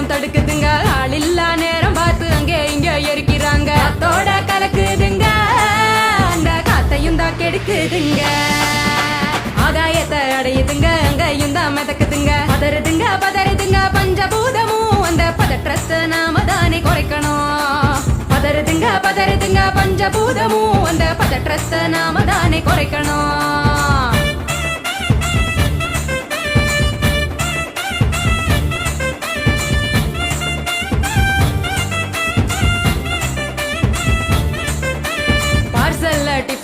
நேரம் தடுக்குதுங்க. ஆளில்லா நேரம் பார்த்து அங்கே இங்க எரிக்கிறாங்க அத்தோட கலக்குதுங்க. அந்த காத்தையும் தான் கெடுக்குதுங்க. ஆகாயத்தை அடையுதுங்க. அங்கையும் தான் மிதக்குதுங்க. பதறுதுங்க பதறுதுங்க. பஞ்சபூதமும் அந்த பதற்றத்தை நாம தானே குறைக்கணும். பதறுதுங்க பதறுதுங்க. பஞ்சபூதமும் அந்த பதற்றத்தை நாம தானே குறைக்கணும்.